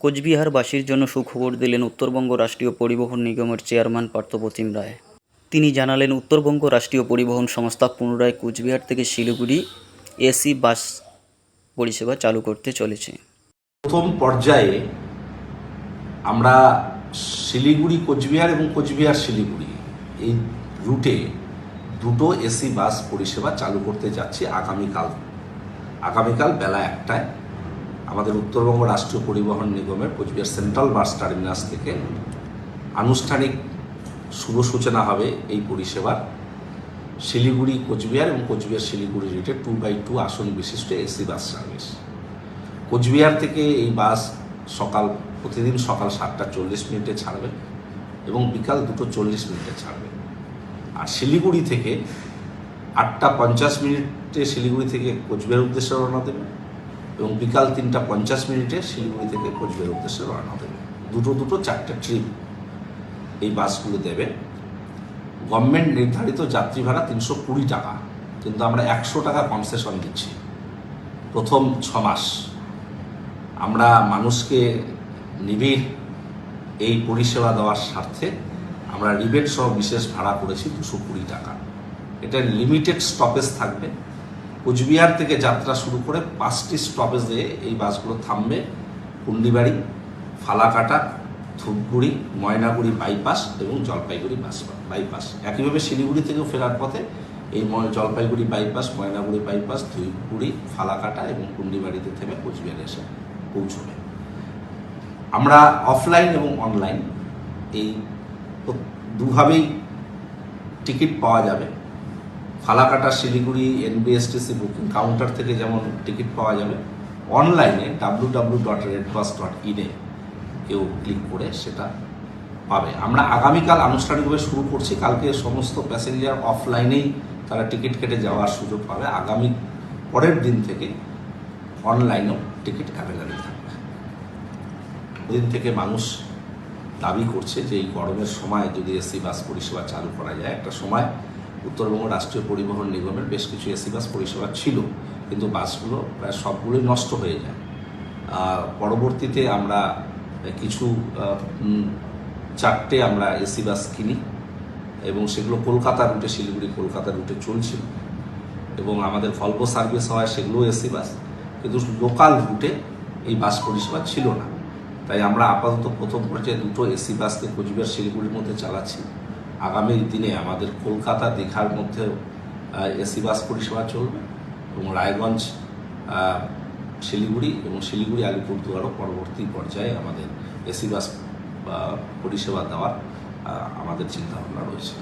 কোচবিহারবাসীর জন্য সুখবর দিলেন উত্তরবঙ্গ রাষ্ট্রীয় পরিবহন নিগমের চেয়ারম্যান পার্থপ্রতিম রায়। তিনি জানালেন, উত্তরবঙ্গ রাষ্ট্রীয় পরিবহন সংস্থা পুনরায় কোচবিহার থেকে শিলিগুড়ি এসি বাস পরিষেবা চালু করতে চলেছে। প্রথম পর্যায়ে আমরা শিলিগুড়ি, কোচবিহার এবং কোচবিহার শিলিগুড়ি এই রুটে দুটো এসি বাস পরিষেবা চালু করতে যাচ্ছি আগামীকাল। আগামীকাল বেলা একটায়। আমাদের উত্তরবঙ্গ রাষ্ট্রীয় পরিবহন নিগমের কোচবিহার সেন্ট্রাল বাস টার্মিনাস থেকে আনুষ্ঠানিক শুভ সূচনা হবে এই পরিষেবার। শিলিগুড়ি, কোচবিহার এবং কোচবিহার শিলিগুড়ি রুটে টু বাই টু আসন বিশিষ্ট এসি বাস সার্ভিস কোচবিহার থেকে এই বাস সকাল, প্রতিদিন সকাল সাতটা চল্লিশ মিনিটে ছাড়বে এবং বিকাল দুটো চল্লিশ মিনিটে ছাড়বে। আর শিলিগুড়ি থেকে আটটা পঞ্চাশ মিনিটে শিলিগুড়ি থেকে কোচবিহার উদ্দেশ্যে রওনা দেবে। এবং বিকাল তিনটা পঞ্চাশ মিনিটে শিলিগুড়ি থেকে কোচবিহার উদ্দেশ্যে রওনা দেবে দুটো দুটো, চারটে ট্রিপ এই বাসগুলো দেবে। গভর্নমেন্ট নির্ধারিত যাত্রী ভাড়া তিনশো কুড়ি টাকা, কিন্তু আমরা একশো টাকা কনসেশন দিচ্ছি। প্রথম ছ মাস। আমরা মানুষকে নিবিড় এই পরিষেবা দেওয়ার স্বার্থে আমরা রিবেট সহ বিশেষ ভাড়া করেছি দুশো কুড়ি টাকা। এটা লিমিটেড স্টপেজ থাকবে। কোচবিহার থেকে যাত্রা শুরু করে পাঁচটি স্টপেজে এই বাসগুলো থামবে। কুন্ডিবাড়ি ফালাকাটা, ধূপগুড়ি, ময়নাগুড়ি বাইপাস এবং জলপাইগুড়ি বাস বাইপাস একইভাবে শিলিগুড়ি থেকেও ফেরার পথে এই জলপাইগুড়ি বাইপাস ময়নাগুড়ি বাইপাস ধূপগুড়ি, ফালাকাটা এবং কুন্ডিবাড়িতে থেমে কোচবিহারে এসে পৌঁছবে। আমরা অফলাইন এবং অনলাইন এই দুভাবেই টিকিট পাওয়া যাবে। Falakata, Siliguri NBSTC booking counter থেকে যেমন টিকিট পাওয়া যাবে অনলাইনে W W dot red bus dot ইনে কেউ ক্লিক করে সেটা পাবে। আমরা আগামীকাল আনুষ্ঠানিকভাবে শুরু করছি। কালকে সমস্ত প্যাসেঞ্জার অফলাইনেই তারা টিকিট কেটে যাওয়ার সুযোগ পাবে। আগামী পরের দিন থেকে অনলাইনেও টিকিট অ্যাভেলেবেল থাকবে। দিন থেকে মানুষ দাবি করছে যে এই গরমের সময় যদি এসি, বাস, পরিষেবা চালু করা যায়, একটা সময় উত্তরবঙ্গ রাষ্ট্রীয় পরিবহন নিগমের বেশ কিছু এসি বাস পরিষেবা ছিল, কিন্তু বাসগুলো প্রায় সবগুলোই নষ্ট হয়ে যায়। পরবর্তীতে আমরা কিছু চারটে আমরা এসি বাস কিনি এবং সেগুলো কলকাতা রুটে, শিলিগুড়ি কলকাতা রুটে চলছিল এবং আমাদের ভলভো সার্ভিস হয় সেগুলো এসি বাস, কিন্তু লোকাল রুটে এই বাস পরিষেবা ছিল না। তাই আমরা আপাতত প্রথম পর্যায়ে দুটো এসি বাসকে কোচবিহার, শিলিগুড়ির মধ্যে চালাচ্ছি। আগামী দিনে আমাদের কলকাতা দীঘার মধ্যেও এসি বাস পরিষেবা চলবে এবং রায়গঞ্জ শিলিগুড়ি এবং শিলিগুড়ি, আলিপুরদুয়ারও পরবর্তী পর্যায়ে আমাদের এসি বাস পরিষেবা দেওয়ার আমাদের চিন্তাভাবনা রয়েছে।